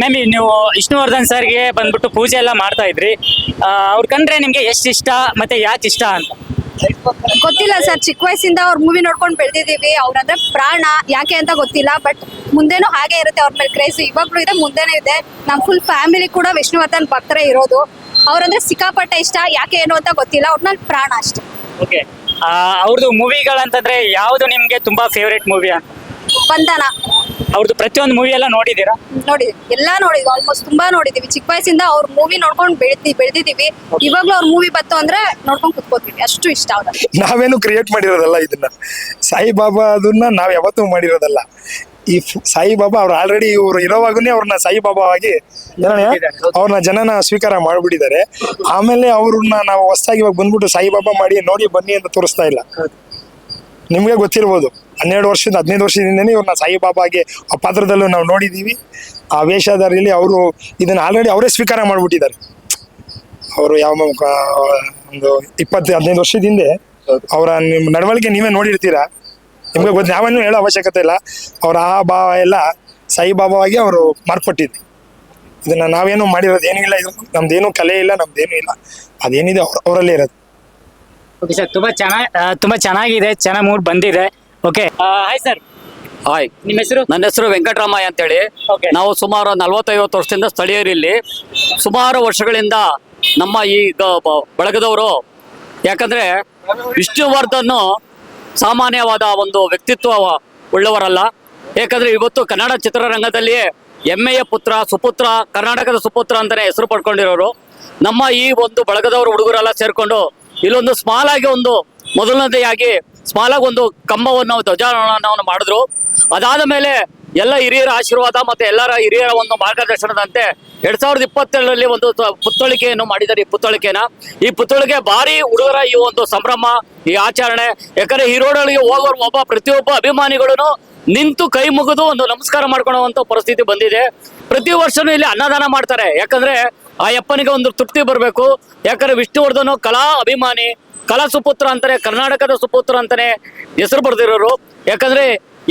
ಮ್ಯಾಮ್ ನೀವು ವಿಷ್ಣುವರ್ಧನ್ ಸರ್ಗೆ ಬಂದ್ಬಿಟ್ಟು ಪೂಜೆ ಎಲ್ಲ ಮಾಡ್ತಾ ಇದ್ರಿ. ಅವ್ರ ಕಂಡ್ರೆ ನಿಮ್ಗೆ ಎಷ್ಟು ಇಷ್ಟ, ಮತ್ತೆ ಯಾಕೆ ಇಷ್ಟ ಅಂತ? ಗೊತ್ತಿಲ್ಲ ಸರ್. ಚಿಕ್ಕ ವಯಸ್ಸಿಂದ ಅವ್ರ ಮೂವಿ ನೋಡ್ಕೊಂಡು ಬೆಳೆದಿದ್ದೀವಿ. ಅವ್ರಂದ್ರೆ ಪ್ರಾಣ. ಯಾಕೆ ಅಂತ ಗೊತ್ತಿಲ್ಲ ಬಟ್ ಮುಂದೆನೂ ಹಾಗೆ ಇರುತ್ತೆ ಅವ್ರ ಮೇಲೆ ಕ್ರೇಜ್ ಇವಾಗ್ಲೂ ಇದೆ ಮುಂದೆನೂ ಇದೆ. ನಮ್ಮ ಫುಲ್ ಫ್ಯಾಮಿಲಿ ಕೂಡ ವಿಷ್ಣುವರ್ಧನ್ ಭಕ್ತರೇ ಇರೋದು. ಅವ್ರಂದ್ರೆ ಸಿಕ್ಕಾಪಟ್ಟೆ ಇಷ್ಟ. ಯಾಕೆ ಏನು ಅಂತ ಗೊತ್ತಿಲ್ಲ. ಅವ್ರನ್ನ ಪ್ರಾಣ ಅಷ್ಟೇ. ಓಕೆ ಅವ್ರದ್ದು ಮೂವಿಗಳಂತಂದ್ರೆ ಯಾವುದು ನಿಮ್ಗೆ ತುಂಬಾ ಫೇವ್ರೇಟ್ ಮೂವಿ ಅಂತ? ಬಂಧನ. ಅವ್ರದ್ದು ಪ್ರತಿಯೊಂದು ಮೂವಿ ಎಲ್ಲ ನೋಡಿದೀರಾ ನೋಡಿ ಎಲ್ಲಾ ನೋಡಿದ್ವಿ ಆಲ್ಮೋಸ್ಟ್ ತುಂಬಾ ನೋಡಿದೀವಿ. ಚಿಕ್ಕ ವಯಸ್ಸಿಂದ ಅವ್ರ ಮೂವಿ ನೋಡ್ಕೊಂಡು ಬೆಳೆದಿ ಬೆಳ್ದಿದೀವಿ. ಇವಾಗ್ಲೂ ಅವ್ರ ಮೂವಿ ಬತ್ತು ಅಂದ್ರೆ ನೋಡ್ಕೊಂಡು ಕುತ್ಕೋತೀವಿ. ಅಷ್ಟು ಇಷ್ಟ ಅವ್ರ. ನಾವೇನು ಕ್ರಿಯೇಟ್ ಮಾಡಿರೋದಲ್ಲ ಇದನ್ನ? ಸಾಯಿಬಾಬಾ ಅದನ್ನ ನಾವ್ ಯಾವತ್ತೂ ಮಾಡಿರೋದಲ್ಲ. ಈ ಸಾಯಿಬಾಬಾ ಅವ್ರು ಆಲ್ರೆಡಿ ಇವ್ರು ಇರೋವಾಗನೇ ಅವ್ರನ್ನ ಸಾಯಿಬಾಬಾ ಆಗಿ? ಅವ್ರನ್ನ ಜನನ ಸ್ವೀಕಾರ ಮಾಡ್ಬಿಟ್ಟಿದ್ದಾರೆ. ಆಮೇಲೆ ಅವ್ರನ್ನ ನಾವು ಹೊಸದಾಗಿ ಇವಾಗ ಬಂದ್ಬಿಟ್ಟು ಸಾಯಿಬಾಬಾ ಮಾಡಿ ನೋಡಿ ಬನ್ನಿ ಅಂತ ತೋರಿಸ್ತಾ ಇಲ್ಲ. ನಿಮ್ಗೆ ಗೊತ್ತಿರ್ಬೋದು. ಹನ್ನೆರಡು ವರ್ಷದ ಹದಿನೈದು ವರ್ಷದಿಂದನೇ ಇವ್ರನ್ನ ಸಾಯಿಬಾಬಾಗೆ ಆ ಪಾತ್ರದಲ್ಲೂ ನಾವು ನೋಡಿದ್ದೀವಿ ಆ ವೇಷಧಾರಿಯಲ್ಲಿ ಅವರು ಇದನ್ನು ಆಲ್ರೆಡಿ ಅವರೇ ಸ್ವೀಕಾರ ಮಾಡ್ಬಿಟ್ಟಿದ್ದಾರೆ. ಅವರು ಯಾವ ಒಂದು ಇಪ್ಪತ್ತು ಹದಿನೈದು ವರ್ಷದ ಹಿಂದೆ ಅವರ ನಿಮ್ಮ ನಡವಳಿಕೆ ನೀವೇ ನೋಡಿರ್ತೀರಾ? ನಿಮಗೆ ಗೊತ್ತು ಯಾವನ್ನೂ ಹೇಳೋ ಅವಶ್ಯಕತೆ ಇಲ್ಲ. ಅವರ ಆ ಭಾವ ಎಲ್ಲ ಸಾಯಿಬಾಬಾವಾಗಿ ಅವರು ಮಾರ್ಪಟ್ಟಿದ್ರು ಇದನ್ನ ನಾವೇನು ಮಾಡಿರೋದು ಏನಿಲ್ಲ ಇಲ್ಲ ಇದು ನಮ್ದೇನು ಕಲೆ ಇಲ್ಲ ನಮ್ದೇನು ಇಲ್ಲ. ಅದೇನಿದೆ ಅವ್ರ ಅವರಲ್ಲೇ ಇರೋದು. ಓಕೆ ಸರ್ ತುಂಬಾ ಚೆನ್ನಾಗಿ ತುಂಬಾ ಚೆನ್ನಾಗಿದೆ. ಚೆನ್ನಾಗಿ ಮೂಡ್ ಬಂದಿದೆ. ಓಕೆ ಹಾಯ್ ಸರ್ ಹಾಯ್ ನಿಮ್ಮ ಹೆಸರು? ನನ್ನ ಹೆಸರು ವೆಂಕಟರಾಮಯ್ಯ ಅಂತೇಳಿ. Okay. ನಾವು ಸುಮಾರು ನಲವತ್ತೈವತ್ತು ವರ್ಷದಿಂದ ಸ್ಥಳೀಯರಿಲ್ಲಿ ಸುಮಾರು ವರ್ಷಗಳಿಂದ ನಮ್ಮ ಈ ಗ- ಬ- ಬಳಗದವರು ಯಾಕಂದ್ರೆ ವಿಷ್ಣುವರ್ಧನ್ ಸಾಮಾನ್ಯವಾದ ಒಂದು ವ್ಯಕ್ತಿತ್ವ ಉಳ್ಳವರಲ್ಲ. ಯಾಕಂದ್ರೆ ಇವತ್ತು ಕನ್ನಡ ಚಿತ್ರರಂಗದಲ್ಲಿ ಹೆಮ್ಮೆಯ ಪುತ್ರ ಸುಪುತ್ರ ಕರ್ನಾಟಕದ ಸುಪುತ್ರ ಅಂತಾನೆ ಹೆಸರು ಪಡ್ಕೊಂಡಿರೋರು. ನಮ್ಮ ಈ ಒಂದು ಬಳಗದವರು ಹುಡುಗರೆಲ್ಲ ಸೇರ್ಕೊಂಡು ಇಲ್ಲೊಂದು ಸ್ಮಾಲ್ ಆಗಿ ಒಂದು ಮೊದಲನೇದಾಗಿ ಸ್ಮಾಲ್ ಆಗಿ ಒಂದು ಕಂಬವನ್ನು ಧ್ವಜಾರೋಹಣವನ್ನು ಮಾಡಿದ್ರು. ಅದಾದ ಮೇಲೆ ಎಲ್ಲ ಹಿರಿಯರ ಆಶೀರ್ವಾದ ಮತ್ತೆ ಎಲ್ಲರ ಹಿರಿಯರ ಒಂದು ಮಾರ್ಗದರ್ಶನದಂತೆ ಎರಡ್ ಸಾವಿರದ ಇಪ್ಪತ್ತೇಳರಲ್ಲಿ ಒಂದು ಪುತ್ತಳಿಕೆಯನ್ನು ಮಾಡಿದ್ದಾರೆ ಈ ಪುತ್ತಳಿಕೆನ ಈ ಪುತ್ತಳಿಕೆ ಭಾರಿ ಹುಡುಗರ ಈ ಒಂದು ಸಂಭ್ರಮ, ಈ ಆಚರಣೆ. ಯಾಕಂದ್ರೆ ಈ ರೋಡೊಳಗೆ ಹೋಗೋರು ಒಬ್ಬ, ಪ್ರತಿಯೊಬ್ಬ ಅಭಿಮಾನಿಗಳನ್ನು ನಿಂತು ಕೈ ಮುಗಿದು ಒಂದು ನಮಸ್ಕಾರ ಮಾಡ್ಕೊಳ್ಳುವಂತ ಪರಿಸ್ಥಿತಿ ಬಂದಿದೆ. ಪ್ರತಿ ವರ್ಷನೂ ಇಲ್ಲಿ ಅನ್ನದಾನ ಮಾಡ್ತಾರೆ. ಯಾಕಂದ್ರೆ ಆ ಯಪ್ಪನಿಗೆ ಒಂದು ತೃಪ್ತಿ ಬರಬೇಕು. ಯಾಕಂದ್ರೆ ವಿಷ್ಣುವರ್ಧನ್ ಕಲಾ ಅಭಿಮಾನಿ, ಕಲಾ ಸುಪುತ್ರ ಅಂತಾನೆ, ಕರ್ನಾಟಕದ ಸುಪುತ್ರ ಅಂತಾನೆ ಹೆಸರು ಬರೆದಿರೋರು. ಯಾಕಂದ್ರೆ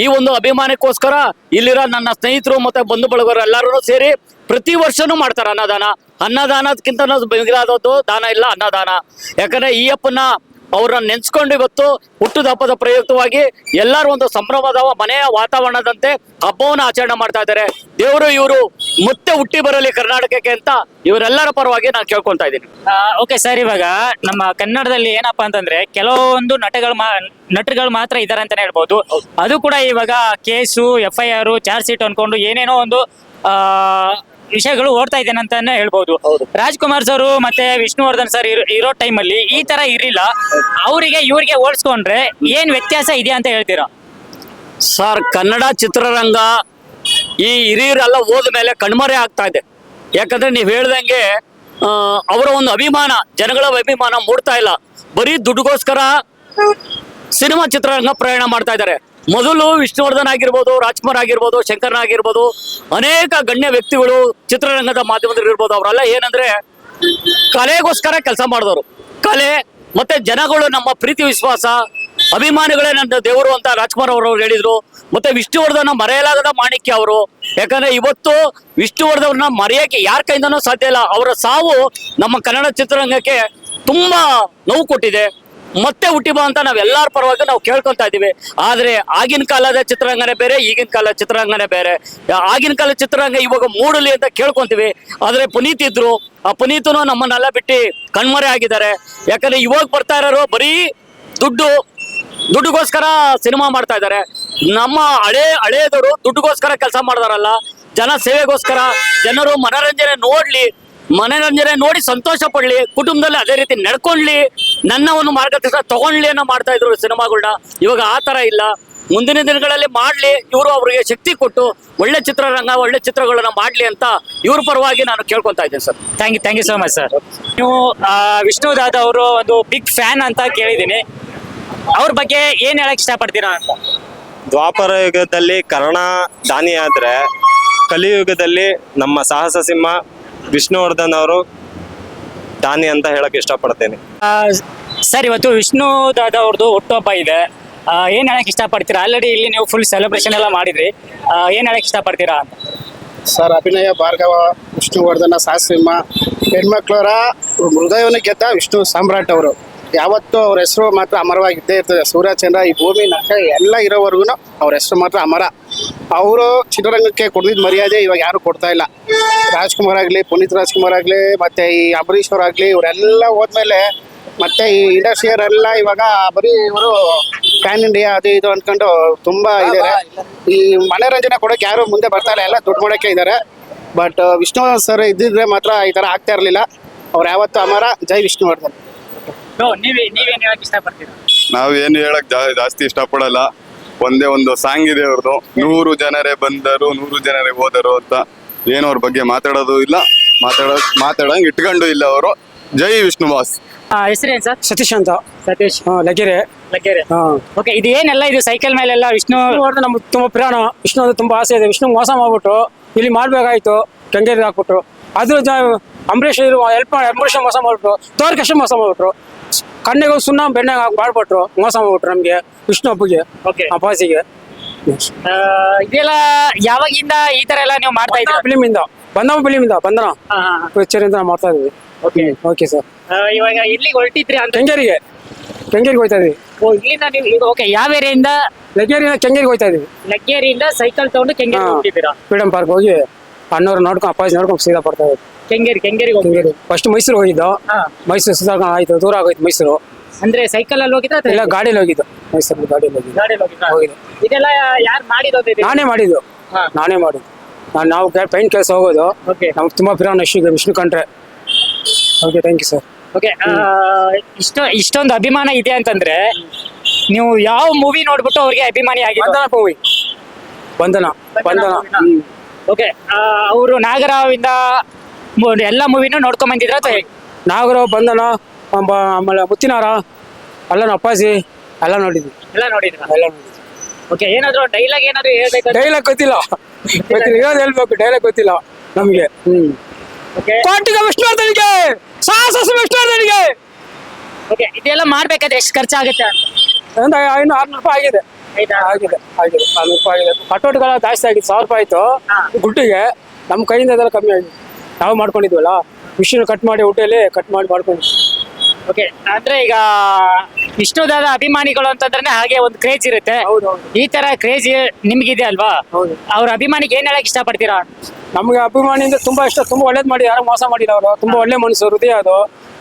ಈ ಒಂದು ಅಭಿಮಾನಕ್ಕೋಸ್ಕರ ಇಲ್ಲಿರೋ ನನ್ನ ಸ್ನೇಹಿತರು ಮತ್ತೆ ಬಂಧು ಬಳಗರು ಎಲ್ಲರೂ ಸೇರಿ ಪ್ರತಿ ವರ್ಷನೂ ಮಾಡ್ತಾರೆ ಅನ್ನದಾನ. ಅನ್ನದಾನಕ್ಕಿಂತ ಮಿಗಿಲಾದದ್ದು ದಾನ ಇಲ್ಲ, ಅನ್ನದಾನ. ಯಾಕಂದ್ರೆ ಈ ಅಪ್ಪನ ಅವ್ರನ್ನ ನೆನ್ಸ್ಕೊಂಡು ಇವತ್ತು ಹುಟ್ಟುಹಬ್ಬದ ಪ್ರಯುಕ್ತವಾಗಿ ಎಲ್ಲರೂ ಒಂದು ಸಂಭ್ರಮದ ಮನೆಯ ವಾತಾವರಣದಂತೆ ಹಬ್ಬವನ್ನು ಆಚರಣೆ ಮಾಡ್ತಾ ಇದ್ದಾರೆ. ದೇವರು ಇವರು ಮತ್ತೆ ಹುಟ್ಟಿ ಬರಲಿ ಕರ್ನಾಟಕಕ್ಕೆ ಅಂತ ಇವರೆಲ್ಲರ ಪರವಾಗಿ ನಾನು ಕೇಳ್ಕೊಂತಾ ಇದ್ದೀನಿ. ಓಕೆ ಸರ್ ಇವಾಗ ನಮ್ಮ ಕನ್ನಡದಲ್ಲಿ ಏನಪ್ಪಾ ಅಂತಂದ್ರೆ ಕೆಲವೊಂದು ನಟಗಳು ಮಾ ನಟರುಗಳು ಮಾತ್ರ ಇದಾರೆ ಅಂತಾನೆ ಹೇಳ್ಬಹುದು ಅದು ಕೂಡ ಇವಾಗ case F I R charge sheet ಅನ್ಕೊಂಡು ಏನೇನೋ ಒಂದು ಆ ವಿಷಯಗಳು ಓಡ್ತಾ ಇದ್ದೇನೆ ಅಂತಾನೆ ಹೇಳ್ಬಹುದು ರಾಜ್ಕುಮಾರ್ ಸರ್ ಮತ್ತೆ ವಿಷ್ಣುವರ್ಧನ್ ಸರ್ ಇರೋ ಟೈಮಲ್ಲಿ ಈ ತರ ಇರಲಿಲ್ಲ. ಅವರಿಗೆ ಇವ್ರಿಗೆ ಹೋಲಿಸ್ಕೊಂಡ್ರೆ ಏನ್ ವ್ಯತ್ಯಾಸ ಇದೆ ಅಂತ ಹೇಳ್ತೀರಾ? ಸರ್ ಕನ್ನಡ ಚಿತ್ರರಂಗ ಈ ಹಿರಿಯರೆಲ್ಲ ಹೋದ ಮೇಲೆ ಕಣ್ಮರೆ ಆಗ್ತಾ ಇದೆ. ಯಾಕಂದ್ರೆ ನೀವು ಹೇಳ್ದಂಗೆ ಅವರ ಒಂದು ಅಭಿಮಾನ ಜನಗಳ ಅಭಿಮಾನ ಮೂಡ್ತಾ ಇಲ್ಲ. ಬರೀ ದುಡ್ಡುಗೋಸ್ಕರ ಸಿನಿಮಾ ಚಿತ್ರರಂಗ ಪ್ರಯಾಣ ಮಾಡ್ತಾ ಇದ್ದಾರೆ. ಮೊದಲು ವಿಷ್ಣುವರ್ಧನ್ ಆಗಿರ್ಬೋದು, ರಾಜ್ಕುಮಾರ್ ಆಗಿರ್ಬೋದು, ಶಂಕರ್ನ ಆಗಿರ್ಬೋದು, ಅನೇಕ ಗಣ್ಯ ವ್ಯಕ್ತಿಗಳು ಚಿತ್ರರಂಗದ ಮಾಧ್ಯಮದಲ್ಲಿ ಇರ್ಬೋದು. ಅವರೆಲ್ಲ ಏನಂದ್ರೆ ಕಲೆಗೋಸ್ಕರ ಕೆಲಸ ಮಾಡಿದವರು. ಕಲೆ ಮತ್ತೆ ಜನಗಳು ನಮ್ಮ ಪ್ರೀತಿ, ವಿಶ್ವಾಸ, ಅಭಿಮಾನಿಗಳೇ ನನ್ನ ದೇವರು ಅಂತ ರಾಜ್ಕುಮಾರ್ ಅವರು ಹೇಳಿದ್ರು. ಮತ್ತೆ ವಿಷ್ಣುವರ್ಧನ ಮರೆಯಲಾಗದ ಮಾಣಿಕ್ಯ ಅವರು. ಯಾಕಂದ್ರೆ ಇವತ್ತು ವಿಷ್ಣುವರ್ಧನ ಮರೆಯಕ್ಕೆ ಯಾರ ಕೈಯಿಂದನೂ ಸಾಧ್ಯ ಇಲ್ಲ. ಅವರ ಸಾವು ನಮ್ಮ ಕನ್ನಡ ಚಿತ್ರರಂಗಕ್ಕೆ ತುಂಬಾ ನೋವು ಕೊಟ್ಟಿದೆ. ಮತ್ತೆ ಹುಟ್ಟಿ ಬಾ ಅಂತ ನಾವೆಲ್ಲರ ಪರವಾಗಿ ನಾವು ಕೇಳ್ಕೊಂತಾ ಇದ್ದೀವಿ. ಆದ್ರೆ ಆಗಿನ ಕಾಲದ ಚಿತ್ರರಂಗನೇ ಬೇರೆ, ಈಗಿನ ಕಾಲದ ಚಿತ್ರರಂಗನೇ ಬೇರೆ. ಆಗಿನ ಕಾಲದ ಚಿತ್ರರಂಗ ಇವಾಗ ಮೂಡಲಿ ಅಂತ ಕೇಳ್ಕೊಂತೀವಿ. ಆದ್ರೆ ಪುನೀತ್ ಇದ್ರು. ಆ ಪುನೀತನು ನಮ್ಮನ್ನೆಲ್ಲ ಬಿಟ್ಟು ಕಣ್ಮರೆ ಆಗಿದ್ದಾರೆ. ಯಾಕಂದ್ರೆ ಇವಾಗ ಬರ್ತಾ ಇರೋರು ಬರೀ ದುಡ್ಡು, ದುಡ್ಡುಗೋಸ್ಕರ ಸಿನಿಮಾ ಮಾಡ್ತಾ ಇದ್ದಾರೆ. ನಮ್ಮ ಹಳೆ ಹಳೆಯದವರು ದುಡ್ಡುಗೋಸ್ಕರ ಕೆಲಸ ಮಾಡಿದಾರಲ್ಲ. ಜನ ಸೇವೆಗೋಸ್ಕರ ಜನರು ಮನರಂಜನೆ ನೋಡ್ಲಿ, ಮನರಂಜನೆ ನೋಡಿ ಸಂತೋಷ ಪಡ್ಲಿ, ಕುಟುಂಬದಲ್ಲಿ ಅದೇ ರೀತಿ ನಡ್ಕೊಂಡ್ಲಿ. ನನ್ನ ಒಂದು ಮಾರ್ಗದರ್ಶನ ತಗೊಳ್ಳಿ ಅನ್ನೋ ಮಾಡ್ತಾ ಇದ್ರು ಸಿನಿಮಾಗಳನ್ನ ಇವಾಗ ಆ ತರ ಇಲ್ಲ. ಮುಂದಿನ ದಿನಗಳಲ್ಲಿ ಮಾಡ್ಲಿ ಇವರು ಅವರಿಗೆ ಶಕ್ತಿ ಕೊಟ್ಟು ಒಳ್ಳೆ ಚಿತ್ರರಂಗ ಒಳ್ಳೆ ಚಿತ್ರಗಳನ್ನ ಮಾಡ್ಲಿ ಅಂತ ಇವ್ರ ಪರವಾಗಿ ನಾನು ಕೇಳ್ಕೊತಾ ಇದ್ದೇನೆ sir. Thank you thank you so much sir ನೀವು ವಿಷ್ಣು ದಾದ ಅವರು ಒಂದು ಬಿಗ್ ಫ್ಯಾನ್ ಅಂತ ಕೇಳಿದ್ದೀನಿ. ಅವ್ರ ಬಗ್ಗೆ ಏನ್ ಹೇಳಕ್ ಇಷ್ಟಪಡ್ತೀರಾ ಅಂತ? ದ್ವಾಪರ ಯುಗದಲ್ಲಿ ಕರ್ಣ ದಾನಿಯಾದ್ರೆ ಕಲಿಯುಗದಲ್ಲಿ ನಮ್ಮ ಸಾಹಸ ಸಿಂಹ ವಿಷ್ಣುವರ್ಧನ್ ಅವರು ದಾನಿ ಅಂತ ಹೇಳಕ್ ಇಷ್ಟಪಡ್ತೇನೆ. ಸರ್ ಇವತ್ತು ವಿಷ್ಣು ದಾದ ಅವ್ರದ್ದು ಹುಟ್ಟುಹಬ್ಬ ಇದೆ. ಏನ್ ಹೇಳಕ್ ಇಷ್ಟಪಡ್ತೀರಾ? ಆಲ್ರೆಡಿ ಇಲ್ಲಿ ನೀವು ಫುಲ್ ಸೆಲೆಬ್ರೇಷನ್ ಎಲ್ಲ ಮಾಡಿದ್ರಿ. ಏನ್ ಹೇಳಕ್ ಇಷ್ಟಪಡ್ತೀರಾ ಅಂತ? ಸರ್ ಅಭಿನಯ ಭಾರ್ಗವ ವಿಷ್ಣುವರ್ಧನ ಸಾಸಿಂಹ ಹೆಣ್ಮಕ್ಳವರ ಹೃದಯವನ್ನು ಗೆದ್ದ ವಿಷ್ಣು ಸಾಮ್ರಾಟ್ ಅವರು. ಯಾವತ್ತೂ ಅವ್ರ ಹೆಸರು ಮಾತ್ರ ಅಮರವಾಗಿದ್ದೇ ಇರ್ತದೆ. ಸೂರ್ಯಚಂದ್ರ ಈ ಭೂಮಿ ನಕ್ಷ ಎಲ್ಲ ಇರೋವರೆಗೂ ಅವ್ರ ಹೆಸರು ಮಾತ್ರ ಅಮರ. ಅವರು ಚಿತ್ರರಂಗಕ್ಕೆ ಕೊಡದಿದ್ದ ಮರ್ಯಾದೆ ಇವಾಗ ಯಾರು ಕೊಡ್ತಾ ಇಲ್ಲ. ರಾಜ್ಕುಮಾರ್ ಆಗಲಿ ಪುನೀತ್ ರಾಜ್ಕುಮಾರ್ ಆಗಲಿ ಮತ್ತೆ ಈ ಅಂಬರೀಶ್ ಆಗಲಿ ಇವರೆಲ್ಲ ಹೋದ್ಮೇಲೆ ಮತ್ತೆ ಈ ಇಂಡಸ್ಟ್ರಿಯರೆಲ್ಲ ಇವಾಗ ಬರೀ ಇವರು ಪ್ಯಾನ್ ಇಂಡಿಯಾ ಅದು ಇದು ಅನ್ಕೊಂಡು ತುಂಬಾ ಇದಾರೆ. ಈ ಮನೋರಂಜನೆ ಕೊಡೋಕೆ ಯಾರು ಮುಂದೆ ಬರ್ತಾ ಇಲ್ಲ ಎಲ್ಲ ದುಡ್ಡು ಮಾಡೋಕೆ ಇದ್ದಾರೆ ಬಟ್ ವಿಷ್ಣು ಸರ್ ಇದ್ದಿದ್ರೆ ಮಾತ್ರ ಈ ತರ ಆಗ್ತಾ ಇರಲಿಲ್ಲ. ಅವ್ರು ಯಾವತ್ತೂ ಅಮರ. ಜೈ ವಿಷ್ಣುವರ್ಧನ್. ಮಾಡ್ತಾರೆ ನೀವೇ ನೀವೇನ್ ಹೇಳಕ್ ಇಷ್ಟಪಡ್ತೀರಾ? ನಾವ್ ಏನು ಹೇಳಕ್ ಜಾ- ಜಾಸ್ತಿ ಇಷ್ಟಪಡಲ್ಲ. ಒಂದೇ ಒಂದು ಸಾಂಗ್ ಇದೆ ಅವ್ರದ್ದು. ನೂರು ಜನರೇ ಬಂದರು ನೂರು ಜನರೇ ಹೋದರು ಅಂತ ಏನು ಅವ್ರ ಬಗ್ಗೆ ಮಾತಾಡೋದು ಇಲ್ಲ. ಮಾತಾಡೋ ಮಾತಾಡಂಗ್ ಇಟ್ಕೊಂಡು ಇಲ್ಲ ಅವರು. ಜೈ ವಿಷ್ಣುವಾಸ್ ಹೆಸರೇನ್ ಸರ್? ಸತೀಶ್ ಅಂತ. ಸತೀಶ್. ಹಾ, ಲಗ್ಗೆರೆ ಲಗ್ಗೆರೆ ಹಾ. ಓಕೆ ಇದು ಏನೆಲ್ಲ ಇದು ಸೈಕಲ್ ಮೇಲೆಲ್ಲ ವಿಷ್ಣು ನೋಡಿದ್ರೆ ನಮ್ಗೆ ತುಂಬಾ ಪ್ರಾಣ. ವಿಷ್ಣು ಅಂದ್ರೆ ತುಂಬಾ ಆಸೆ ಇದೆ. ವಿಷ್ಣು ಮೋಸ ಮಾಡ್ಬಿಟ್ಟು ಇಲ್ಲಿ ಮಾಡ್ಬೇಕಾಯ್ತು. ಗಂಗೆಗೆ ಹಾಕ್ಬಿಟ್ರು. ಅದು ಜ- ಅಂಬರೀಷ್ ಇರುವ ಹೆಲ್ಪ್ ಅಂಬರೀಷ್ ಮೋಸ ಮಾಡ್ಬಿಟ್ರು. ತೋರ್ಕಷ್ಟು ಮೋಸ ಮಾಡ್ಬಿಟ್ರು. ಕಣ್ಣಿಗೆ ಸುಣ್ಣ ಬೆಣ್ಣೆಗೆ ಹಾಕಿ ಮಾಡ್ಬಿಟ್ರು ಮೋಸ ಮಾಡ್ಬಿಟ್ರು ನಮಗೆ ವಿಷ್ಣು ಹಬ್ಬಗೆ ಓಕೆ ಅಪಾಸಿಗೆ ಪಾಸಿಗೆ. ಇದೆಲ್ಲ ಯಾವಾಗಿಂದ ಈ ತರ ಎಲ್ಲ ನೀವು ಮಾಡ್ತಾ ಇದ್ದೀರಾ? ಫಿಲಿಮ್ ಇಂದ ಬಂಧನ ಬಂದರು ಬಂಧನ ಪಿಕ್ಚರಿಂದ ನಾವು ಮಾಡ್ತಾ ಇದೀವಿ ಓಕೆ ಓಕೆ ಸರ್ ಇವಾಗ ಇಲ್ಲಿಗೆ ಹೊರಟಿದ್ರಿ ಅಂತ. ಕೆಂಗೇರಿಗೆ ಕೆಂಗೇರಿಗೆ ಹೋಗ್ತಾ ಇದ್ದೀವಿ. ಓ, ಇಲ್ಲಿಂದ ನೀವು ಈಗ ಓಕೆ ಯಾವ ಏರಿಯಿಂದ? ಲಗ್ಗೇರಿಯಿಂದ ಕೆಂಗೇರಿಗೆ ಹೋಗ್ತಾ ಇದೀವಿ ಲಗ್ಗೇರಿಯಿಂದ ಸೈಕಲ್ ತಗೊಂಡು ಕೆಂಗೇರಿ ಹಾ. ಹೋಗ್ತಿದ್ದೀರಾ ಫ್ರೀಡಮ್ ಪಾರ್ಕ್ ಹೋಗಿ. ಅಣ್ಣವ್ರು ನೋಡ್ಕೊಂಡು ಅಪ್ಪಾಜಿ ನೋಡ್ಕೊಂಡು ಸೀದಾ ಬರ್ತಾ ಕೆಂಗೇರಿ ಕೆಂಗೇರಿ ಕೆಂಗೇರಿಗೆ ಹೋಗಿ ಫಸ್ಟ್ ಮೈಸೂರು ಹೋಗಿದ್ದು. ಹಾ. ಮೈಸೂರು ಸುತ್ತಾಡ್ಕೊಂಡು ಆಯ್ತು ದೂರ ಆಗೋಯ್ತು ಮೈಸೂರು. ಅಂದ್ರೆ ಸೈಕಲ್ ಅಲ್ಲಿ ಹೋಗಿದ್ರೆ ಇಲ್ಲ ಗಾಡಿಯಲ್ಲಿ ಹೋಗಿದ್ದು. ಮೈಸೂರು ಗಾಡಿಯಲ್ಲಿ ಹೋಗಿದ್ದು. ಗಾಡಿಯಲ್ಲಿ ಹೋಗಿದ್ರ? ಹೋಗಿದ್ದು. ಇದೆಲ್ಲ ಯಾರು ಮಾಡಿರೋದು ಇದು? ನಾನೇ ಮಾಡಿದ್ದು. ಹಾ. ನಾನೇ ಮಾಡಿದ್ದು. ನಾನು ನಾವು ಪೈಂಟ್ ಕೆಲಸ ಹೋಗೋದು. ಓಕೆ. ನಮ್ಗೆ ತುಂಬಾ ಪಿರಾನ್ ಇಷ್ಟ ವಿಷ್ಣು ಕಂಡ್ರೆ. Okay thank you sir okay ಇಷ್ಟ ಇಷ್ಟೊಂದು ಅಭಿಮಾನ ಇದೆ ಅಂತಂದ್ರೆ ನೀವು ಯಾವ ಮೂವಿ ನೋಡ್ಬಿಟ್ಟು ಅವ್ರಿಗೆ ಅಭಿಮಾನಿ ಆಗಿದೆ ಬಂಧನ ಮೂವಿ ಬಂಧನ ಬಂಧನ ಹ್ಮ್. ಓಕೆ ಅವರು ನಾಗರಾವಿಂದ ಎಲ್ಲ ಮೂವಿನೂ ನೋಡ್ಕೊಂಡ್ ಬಂದಿದ್ರ ಅಥವಾ ಹೇಗೆ? ನಾಗರಾವ್ ಬಂಧನ ಆಮೇಲೆ ಮುತ್ತಿನಾರ ಅಲ್ಲನ ಅಪ್ಪಾಜಿ ಎಲ್ಲ ನೋಡಿದ್ವಿ. ಎಲ್ಲ ನೋಡಿದ್ರ? ಎಲ್ಲ ನೋಡಿದ್ವಿ. ಓಕೆ ಏನಾದ್ರು ಡೈಲಾಗ್ ಏನಾದ್ರು ಹೇಳ್ಬೇಕು ಡೈಲಾಗ್ ಗೊತ್ತಿಲ್ಲ. ಗೊತ್ತಿಲ್ಲ ಇರೋದು ಹೇಳ್ಬೇಕು ಡೈಲಾಗ್ ಗೊತ್ತಿಲ್ಲ ನಮ್ಗೆ. ಹ್ಮ್. ಓಕೆ. ಕೋಟಿಗ ವಿಷ್ಣುವರ್ಧನಿಗೆ ಸಾಹಸ ವಿಷ್ಣುವರ್ಧನಿಗೆ ಓಕೆ ಇದೆಲ್ಲ ಮಾಡ್ಬೇಕಾದ್ರೆ ಎಷ್ಟು ಖರ್ಚಾಗುತ್ತೆ ಅಂತ? ಒಂದು ಐನೂರು ಆರ್ನೂರು ರೂಪಾಯಿ ಆಗಿದೆ? ಆಗಿದೆ ಆಗಿದೆ. ಆರ್ನೂರು ರೂಪಾಯಿ ಆಗಿದೆ. ಕಟೌಟ್ಗಳ ಜಾಸ್ತಿ ಆಗಿದೆ ಸಾವಿರ ರೂಪಾಯಿ ಆಯ್ತು. ಗುಡ್ಡಿಗೆ ಗುಟ್ಟಿಗೆ ನಮ್ಮ ಕೈಯಿಂದ ಅದೆಲ್ಲ ಕಮ್ಮಿ ಆಗಿದೆ. ನಾವು ಮಾಡ್ಕೊಂಡಿದ್ವಲ್ಲ? ಮಿಷಿನ್ ಕಟ್ ಮಾಡಿ ಊಟಲ್ಲಿ ಕಟ್ ಮಾಡಿ ಮಾಡ್ಕೊಂಡಿದ್ವಿ. ಓಕೆ ಅಂದ್ರೆ ಈಗ ವಿಷ್ಣುದಾದ ಅಭಿಮಾನಿಗಳು ಅಂತಂದ್ರೆ ಹಾಗೆ ಒಂದು ಕ್ರೇಜ್ ಇರುತ್ತೆ. ಈ ತರ ಕ್ರೇಜ್ ನಿಮ್ಗಿದೆ ಅಲ್ವಾ? ಅವ್ರ ಅಭಿಮಾನಿಗೆ ಏನ್ ಹೇಳಕ್ ಇಷ್ಟಪಡ್ತೀರಾ? ನಮ್ಗೆ ಅಭಿಮಾನಿಯಿಂದ ತುಂಬಾ ಇಷ್ಟ ತುಂಬಾ ಒಳ್ಳೇದ್ ಮಾಡಿ ಯಾರು ಮೋಸ ಮಾಡಿಲ್ಲ ಅವರು ತುಂಬಾ ಒಳ್ಳೆ ಮನಸ್ಸು ಹೃದಯ ಅದು.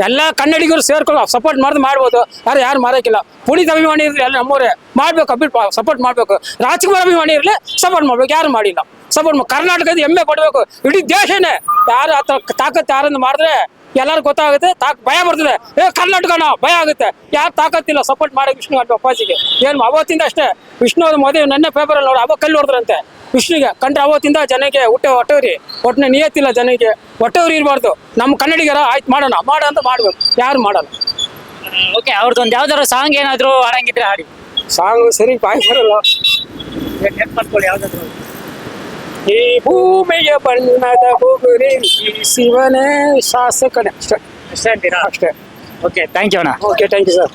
ಎಲ್ಲ ಕನ್ನಡಿಗರು ಸೇರ್ಕೊಂಡು ಸಪೋರ್ಟ್ ಮಾಡಿದ್ ಮಾಡ್ಬೋದು. ಯಾರು ಯಾರು ಮಾರಕ್ಕಿಲ್ಲ. ಪುನೀತ್ ಅಭಿಮಾನಿ ಇರ್ಲಿ ಎಲ್ಲ ನಮ್ಮವರೇ ಮಾಡ್ಬೇಕು ಅಭಿ ಸಪೋರ್ಟ್ ಮಾಡ್ಬೇಕು. ರಾಜ್ಕುಮಾರ್ ಅಭಿಮಾನಿ ಇರ್ಲಿ ಸಪೋರ್ಟ್ ಮಾಡ್ಬೇಕು. ಯಾರು ಮಾಡಿಲ್ಲ. ಸಪೋರ್ಟ್ ಕರ್ನಾಟಕದ ಹೆಮ್ಮೆ ಕೊಡ್ಬೇಕು ಇಡೀ ದೇಶನೇ. ಯಾರು ಆ ತಾಕತ್ತು ತಾಕತ್ ಯಾರನ್ನ ಮಾಡಿದ್ರೆ ಎಲ್ಲರಿಗೂ ಗೊತ್ತಾಗುತ್ತೆ ತಾಕ್ ಭಯ ಬರ್ತದೆ. ಏ ಕರ್ನಾಟಕನ ಭಯ ಆಗುತ್ತೆ. ಯಾರು ತಾಕತ್ತಿಲ್ಲ ಸಪೋರ್ಟ್ ಮಾಡಿ ವಿಷ್ಣು ಅಂತ ಅಪ್ಪಾಜಿಗೆ. ಏನು ಅವತ್ತಿಂದ ಅಷ್ಟೇ ವಿಷ್ಣು ಅದು ಮದುವೆ ನನ್ನ ಪೇಪರಲ್ಲಿ ನೋಡಿ ಅವಾಗ ಕಲ್ಲು ಹೊಡೆದ್ರಂತೆ. ವಿಷ್ಣುಗೆ ಕಂಡ್ರೆ ಅವತ್ತಿಂದ ಜನಕ್ಕೆ ಹುಟ್ಟೆ ಹೊಟ್ಟವ್ರಿ. ಒಟ್ಟನೆ ನಿಯತ್ತಿಲ್ಲ ಜನಕ್ಕೆ. ಹೊಟ್ಟೆವ್ರಿ ಇರಬಾರ್ದು. ನಮ್ಮ ಕನ್ನಡಿಗರ ಆಯ್ತು ಮಾಡೋಣ. ಮಾಡ ಅಂತ ಮಾಡ್ಬೇಕು. ಯಾರು ಮಾಡಲ್ಲ. ಓಕೆ ಅವ್ರದ್ದು ಒಂದು ಯಾವ್ದಾದ್ರು ಸಾಂಗ್ ಏನಾದ್ರು ಹಾಡಂಗಿದ್ರೆ ಹಾಡಿ. ಸಾಂಗ್ ಸರಿ ಬಾಯ್ ಬರಲ್ಲ. ಮಾಡ್ಕೊಳ್ಳಿ ಯಾವ್ದಾದ್ರು. ಈ ಭೂಮಿಯ ಬಣ್ಣದ ಬುಗುರಿ ಈ ಶಿವನೇ ಶಾಸಕನೇ. ಅಷ್ಟೇ ಅಷ್ಟೇ ಅಂತೀರಾ ಅಷ್ಟೇ. ಓಕೆ ಥ್ಯಾಂಕ್ ಯು ಅಣ್ಣ. Okay thank you sir